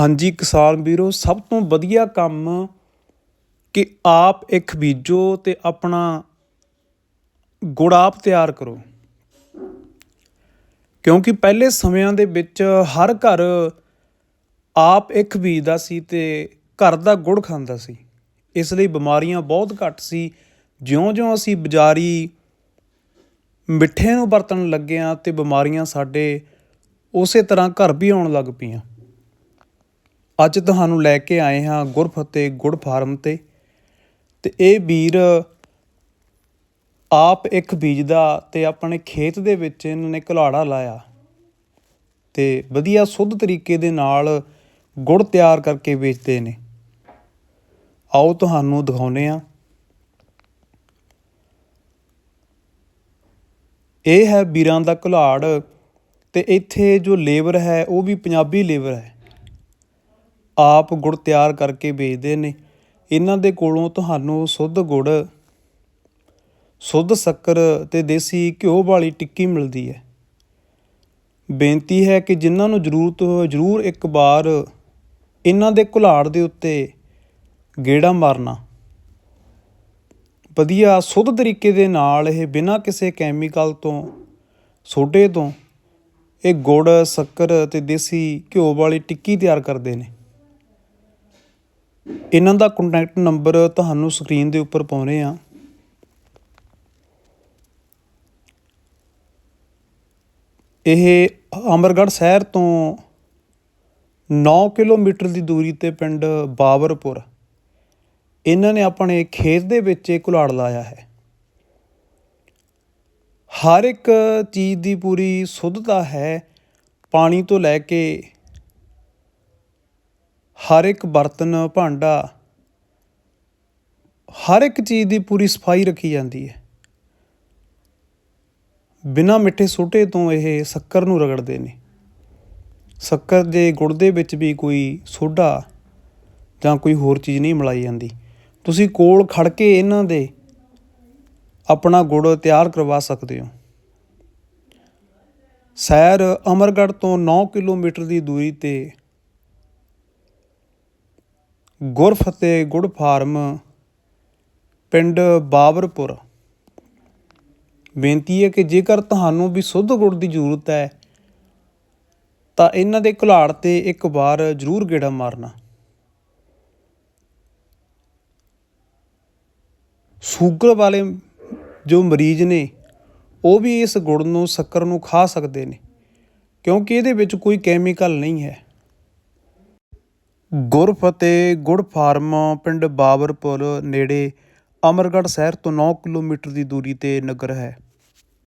ਹਾਂਜੀ ਕਿਸਾਨ ਵੀਰੋ, ਸਭ ਤੋਂ ਵਧੀਆ ਕੰਮ ਕਿ ਆਪ ਇੱਕ ਬੀਜੋ ਤੇ ਆਪਣਾ ਗੁੜ ਆਪ ਤਿਆਰ ਕਰੋ। ਕਿਉਂਕਿ ਪਹਿਲੇ ਸਮਿਆਂ ਦੇ ਵਿੱਚ ਹਰ ਘਰ ਆਪ ਇੱਕ ਬੀਜਦਾ ਸੀ ਤੇ ਘਰ ਦਾ ਗੁੜ ਖਾਂਦਾ ਸੀ। ਇਸ ਲਈ ਬਿਮਾਰੀਆਂ ਬਹੁਤ ਘੱਟ ਸੀ। ਜਿਉਂ-ਜਿਉਂ ਅਸੀਂ ਬਾਜ਼ਾਰੀ ਮਿੱਠੇ ਨੂੰ ਵਰਤਣ ਲੱਗੇ ਹਾਂ ਤੇ ਬਿਮਾਰੀਆਂ ਸਾਡੇ ਉਸੇ ਤਰ੍ਹਾਂ ਘਰ ਵੀ ਆਉਣ ਲੱਗ ਪਈਆਂ। ਅੱਜ ਤੁਹਾਨੂੰ ਲੈ ਕੇ ਆਏ ਹਾਂ ਗੁਰਫਤਿਹ ਗੁੜ ਫਾਰਮ ਤੇ। ਤੇ ਇਹ ਵੀਰ ਆਪ ਇੱਕ ਬੀਜਦਾ ਤੇ ਆਪਣੇ ਖੇਤ ਦੇ ਵਿੱਚ ਇਹਨਾਂ ਨੇ ਘਲਾੜਾ ਲਾਇਆ। ਤੇ ਵਧੀਆ ਸੁੱਧ ਤਰੀਕੇ ਦੇ ਨਾਲ ਗੁੜ ਤਿਆਰ ਕਰਕੇ ਵੇਚਦੇ ਨੇ। ਆਓ ਤੁਹਾਨੂੰ ਦਿਖਾਉਨੇ ਆ ਇਹ ਹੈ ਵੀਰਾਂ ਦਾ ਘੁਲਾੜ ਤੇ ਇੱਥੇ ਜੋ ਲੇਬਰ ਹੈ ਉਹ ਵੀ ਪੰਜਾਬੀ ਲੇਬਰ ਹੈ। ਆਪ ਗੁੜ ਤਿਆਰ ਕਰਕੇ ਵੇਚਦੇ ਨੇ। ਇਹਨਾਂ ਦੇ ਕੋਲੋਂ ਤੁਹਾਨੂੰ ਸੁੱਧ ਗੁੜ, ਸੁੱਧ ਸ਼ੱਕਰ ਤੇ ਦੇਸੀ ਘਿਓ ਵਾਲੀ ਟਿੱਕੀ ਮਿਲਦੀ ਹੈ। ਬੇਨਤੀ ਹੈ ਕਿ ਜਿਨ੍ਹਾਂ ਨੂੰ ਜ਼ਰੂਰਤ ਹੋਵੇ ਜ਼ਰੂਰ ਇੱਕ ਵਾਰ ਇਹਨਾਂ ਦੇ ਘੁਲਾੜ ਦੇ ਉੱਤੇ ਗੇੜਾ ਮਾਰਨਾ। ਵਧੀਆ ਸੁੱਧ ਤਰੀਕੇ ਦੇ ਨਾਲ ਇਹ ਬਿਨਾਂ ਕਿਸੇ ਕੈਮੀਕਲ ਤੋਂ, ਸੋਡੇ ਤੋਂ ਇਹ ਗੁੜ, ਸ਼ੱਕਰ ਤੇ ਦੇਸੀ ਘਿਓ ਵਾਲੀ ਟਿੱਕੀ ਤਿਆਰ ਕਰਦੇ ਨੇ। ਇਹਨਾਂ ਦਾ ਕੰਟੈਕਟ ਨੰਬਰ ਤੁਹਾਨੂੰ ਸਕਰੀਨ ਦੇ ਉੱਪਰ ਪਾਉਨੇ ਆ। ਇਹ ਅਮਰਗੜ੍ਹ ਸ਼ਹਿਰ ਤੋਂ 9 ਕਿਲੋਮੀਟਰ ਦੀ ਦੂਰੀ ਤੇ ਪਿੰਡ ਬਾਬਰਪੁਰ ਇਹਨਾਂ ਨੇ ਆਪਣੇ ਖੇਤ ਦੇ ਵਿੱਚ ਇਹ ਕੁਲਾੜ ਲਾਇਆ ਹੈ। ਹਰ ਇੱਕ ਚੀਜ਼ ਦੀ ਪੂਰੀ ਸ਼ੁੱਧਤਾ ਹੈ ਪਾਣੀ ਤੋਂ ਲੈ ਕੇ ਹਰ ਇੱਕ ਬਰਤਨ ਭਾਂਡਾ, ਹਰ ਇੱਕ ਚੀਜ਼ ਦੀ ਪੂਰੀ ਸਫ਼ਾਈ ਰੱਖੀ ਜਾਂਦੀ ਹੈ। ਬਿਨਾਂ ਮਿੱਠੇ ਸੋਟੇ ਤੋਂ ਇਹ ਸ਼ੱਕਰ ਨੂੰ ਰਗੜਦੇ ਨੇ। ਸ਼ੱਕਰ ਦੇ ਗੁੜ ਦੇ ਵਿੱਚ ਵੀ ਕੋਈ ਸੋਡਾ ਜਾਂ ਕੋਈ ਹੋਰ ਚੀਜ਼ ਨਹੀਂ ਮਿਲਾਈ ਜਾਂਦੀ। ਤੁਸੀਂ ਕੋਲ ਖੜ ਕੇ ਇਹਨਾਂ ਦੇ ਆਪਣਾ ਗੁੜ ਤਿਆਰ ਕਰਵਾ ਸਕਦੇ ਹੋ। ਸ਼ਹਿਰ ਅਮਰਗੜ੍ਹ ਤੋਂ 9 ਕਿਲੋਮੀਟਰ ਦੀ ਦੂਰੀ ਤੇ ਗੁਰਫਤਿਹ ਗੁੜ ਫਾਰਮ, ਪਿੰਡ ਬਾਬਰਪੁਰ। ਬੇਨਤੀ ਹੈ ਕਿ ਜੇਕਰ ਤੁਹਾਨੂੰ ਵੀ ਸੁੱਧ ਗੁੜ ਦੀ ਜ਼ਰੂਰਤ ਹੈ, ਤਾਂ ਇਹਨਾਂ ਦੇ ਘੁਲਾੜ ਤੇ ਇੱਕ ਵਾਰ ਜ਼ਰੂਰ ਗੇੜਾ ਮਾਰਨਾ। ਸ਼ੂਗਰ ਵਾਲੇ ਜੋ ਮਰੀਜ਼ ਨੇ, ਉਹ ਵੀ ਇਸ ਗੁੜ ਨੂੰ, ਸ਼ੱਕਰ ਨੂੰ ਖਾ ਸਕਦੇ ਨੇ, ਕਿਉਂਕਿ ਇਹਦੇ ਵਿੱਚ ਕੋਈ ਕੈਮੀਕਲ ਨਹੀਂ ਹੈ। ਗੁਰਫਤਿਹ ਗੁੜ ਫਾਰਮ ਪਿੰਡ ਬਾਬਰਪੁਰ ਨੇੜੇ ਅਮਰਗੜ੍ਹ ਸ਼ਹਿਰ ਤੋਂ ਨੌ ਕਿਲੋਮੀਟਰ ਦੀ ਦੂਰੀ ਤੇ ਨਗਰ ਹੈ।